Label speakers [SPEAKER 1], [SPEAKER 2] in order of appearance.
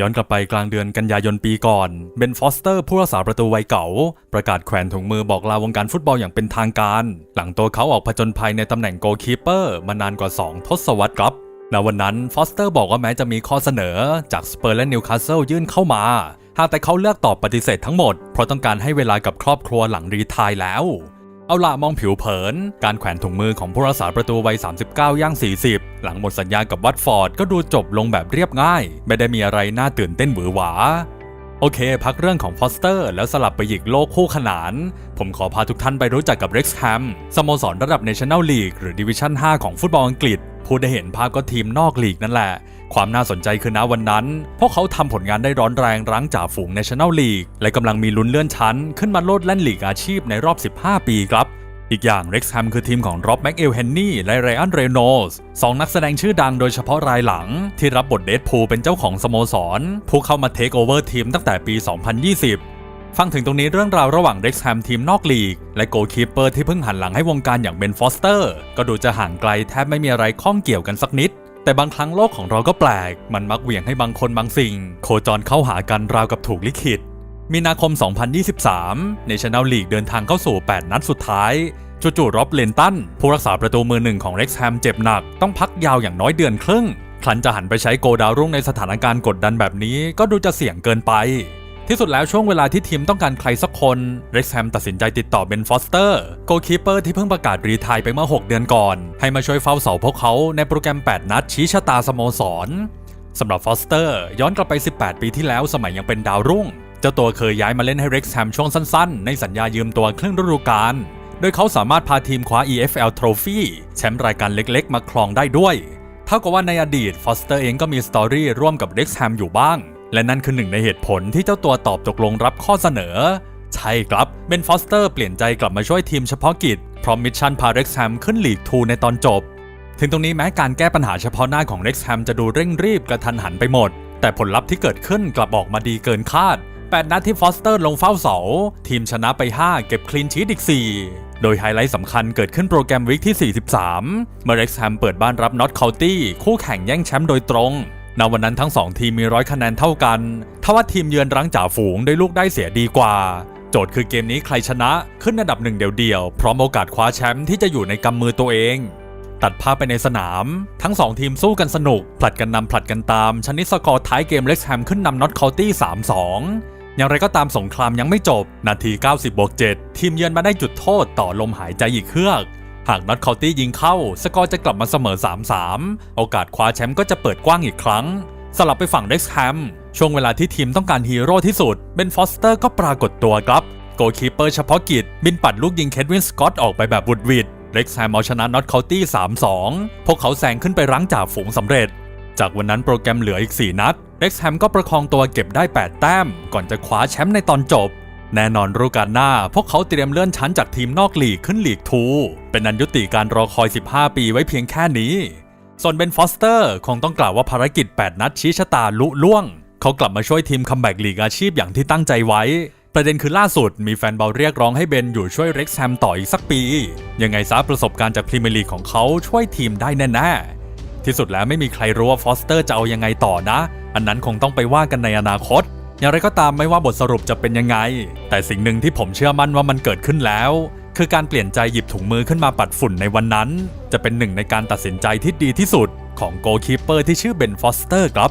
[SPEAKER 1] ย้อนกลับไปกลางเดือนกันยายนปีก่อนเบนฟอสเตอร์ผู้รักษาประตูวัยเก่า ประกาศแขวนถุงมือบอกลาวงการฟุตบอลอย่างเป็นทางการ หลังตัวเขาออกผจญภัยในตำแหน่งโกลคีเปอร์มานานกว่า 2 ทศวรรษครับณวันนั้นฟอสเตอร์บอกว่าแม้จะมีข้อเสนอจากสเปอร์และนิวคาสเซิลยื่นเข้ามา หากแต่เขาเลือกตอบปฏิเสธทั้งหมด เพราะต้องการให้เวลากับครอบครัวหลังรีทายแล้ว เอาละมองผิวเผิน การแขวนถุงมือของผู้รักษาประตูวัย 39 ย่าง 40 หลังหมดสัญญากับวัตฟอร์ดก็ดูจบลงแบบเรียบง่าย ไม่ได้มีอะไรน่าตื่นเต้นหวือหวา โอเค พักเรื่องของฟอสเตอร์ แล้วสลับไปหยิกโลกคู่ขนาน ผมขอพาทุกท่านไปรู้จักกับเร็กซ์แฮมสโมสรระดับ National League หรือดิวิชั่น 5 ของฟุตบอลอังกฤษ พูดได้เห็นภาพก็ทีมนอกลีกนั่นแหละ ความน่าสนใจคือณวันนั้น พวกเขาทำผลงานได้ร้อนแรงรั้งจ่าฝูง National League และกำลังมีลุ้นเลื่อนชั้น ขึ้นมาโลดแล่นลีกอาชีพในรอบ 15 ปีครับอีกอย่างเร็กซ์แฮมคือทีมของร็อบแม็กเอลเฮนนี่และไรอันเรโนสสองนักแสดงชื่อดังโดยเฉพาะรายหลัง ที่รับบทเดดพูเป็นเจ้าของสโมสร ผู้เข้ามาเทคโอเวอร์ทีมตั้งแต่ปี 2020 ฟังถึงตรงนี้เรื่องราวระหว่างเร็กซ์แฮมทีมนอกลีก และโกลคีเปอร์ที่เพิ่งหันหลังให้วงการอย่างเบนฟอสเตอร์ ก็ดูจะห่างไกลแทบไม่มีอะไรข้องเกี่ยวกันสักนิด แต่บางครั้งโลกของเราก็แปลก มันมักเหวี่ยงให้บางคนบางสิ่ง โคจรเข้าหากันราวกับถูกลิขิต มีนาคม 2023 National League เดินทางเข้าสู่ 8 นัดสุดท้าย จู่ๆร็อบเลนตัน ผู้รักษาประตูมือหนึ่งของเร็กซ์แฮมเจ็บหนัก ต้องพักยาวอย่างน้อยเดือนครึ่งครั้นจะหันไปใช้โกดาวรุ่งในสถานการณ์กดดันแบบนี้ก็ดูจะเสี่ยงเกินไป ที่สุดแล้วช่วงเวลาที่ทีมต้องการใครสักคนเร็กซ์แฮมตัดสินใจติดต่อเบนฟอสเตอร์โกคีเปอร์ที่เพิ่งประกาศรีไทายไปเมื่อ 6 เดือนก่อน ให้มาช่วยเฝ้าเสาพวกเขาในโปรแกรม 8 นัดชี้ชะตาสโมสรสำหรับฟอสเตอร์ย้อนกลับไป 18 ปีที่แล้วสมัยยังเป็นดาวรุ่ง เจ้าตัวเคยย้ายมาเล่นให้เร็กซ์แฮมช่วงสั้นๆ ในสัญญายืมตัวครึ่งฤดูกาลโดยเขาสามารถพาทีมคว้า EFL Trophy แชมป์รายการเล็ก ๆ มาครองได้ด้วย เท่ากับว่าในอดีตฟอสเตอร์เองก็มีสตอรี่ร่วมกับเร็กซ์แฮมอยู่บ้าง และนั่นคือหนึ่งในเหตุผลที่เจ้าตัวตอบตกลงรับข้อเสนอ ใช่ครับเบนฟอสเตอร์เปลี่ยนใจกลับมาช่วยทีมเฉพาะกิจพร้อมมิชชั่นพาเร็กซ์แฮมขึ้นลีกทูในตอนจบ ถึงตรงนี้แม้การแก้ปัญหาเฉพาะหน้าของเร็กซ์แฮมจะดูเร่งรีบกระทันหันไปหมด แต่ผลลัพธ์ที่เกิดขึ้นกลับออกมาดีเกินคาด 8 นัดที่ฟอสเตอร์ลงเฝ้าเสา ทีมชนะไป 5 เก็บคลีนชีตอีก 4โดยไฮไลท์สำคัญเกิดขึ้นโปรแกรมวิกที่ 43 เมื่อเร็กซ์แฮมเปิดบ้านรับน็อตเคานตี้คู่แข่งแย่งแชมป์โดยตรง ณวันนั้นทั้ง2ทีมมีร้อยคะแนนเท่ากันทว่าทีมเยือนรั้งจ่าฝูงได้ลูกได้เสียดีกว่า โจทย์คือเกมนี้ใครชนะขึ้นอันดับหนึ่งเดียวๆพร้อมโอกาสคว้าแชมป์ที่จะอยู่ในกำมือตัวเอง ตัดภาพไปในสนาม ทั้ง2ทีมสู้กันสนุก ผลัดกันนำผลัดกันตาม ชนิดสกอร์ท้ายเกมเล็กแฮมขึ้นนำน็อตเคาน์ตี้3-2อย่างไรก็ตามสงครามยังไม่จบ นาที 90บวก7ทีมเยือนมาได้จุดโทษต่อลมหายใจอีกเครือก หากน็อตเคาน์ตี้ยิงเข้า สกอร์จะกลับมาเสมอ 3-3 โอกาสคว้าแชมป์ก็จะเปิดกว้างอีกครั้ง สลับไปฝั่งเร็กซ์แฮมช่วงเวลาที่ทีมต้องการฮีโร่ที่สุดเบนฟอสเตอร์ก็ปรากฏตัวครับ โกลคีเปอร์เฉพาะกิจ บินปัดลูกยิงเคทวินสกอตออกไปแบบบุดวิดเร็กซ์แฮมเอาชนะน็อตเคาน์ตี้ 3-2 พวกเขาแซงขึ้นไปรั้งจ่าฝูงสำเร็จ จากวันนั้นโปรแกรมเหลืออีก 4 นัดเร็กซ์แฮมก็ประคองตัวเก็บได้ 8 แต้ม ก่อนจะคว้าแชมป์ในตอนจบ แน่นอนฤดูกาลหน้า พวกเขาเตรียมเลื่อนชั้นจากทีมนอกลีกขึ้นลีกทูเป็นอันยุติการรอคอย 15 ปีไว้เพียงแค่นี้ ส่วนเบนฟอสเตอร์คงต้องกล่าวว่าภารกิจ 8 นัดชี้ชะตาลุล่วง เขากลับมาช่วยทีมคัมแบ็กลีกอาชีพอย่างที่ตั้งใจไว้ ประเด็นคือล่าสุดมีแฟนบอลเรียกร้องให้เบนอยู่ช่วยเร็กซ์แฮมต่ออีกสักปี ยังไงซะประสบการณ์จากพรีเมียร์ลีกของเขาช่วยทีมได้แน่ๆที่สุดแล้วไม่มีใครรู้ว่าฟอสเตอร์จะเอายังไงต่อนะ อันนั้นคงต้องไปว่ากันในอนาคต อย่างไรก็ตามไม่ว่าบทสรุปจะเป็นยังไง แต่สิ่งหนึ่งที่ผมเชื่อมั่นว่ามันเกิดขึ้นแล้ว คือการเปลี่ยนใจหยิบถุงมือขึ้นมาปัดฝุ่นในวันนั้น จะเป็นหนึ่งในการตัดสินใจที่ดีที่สุดของโกลคีเปอร์ที่ชื่อเบนฟอสเตอร์ครับ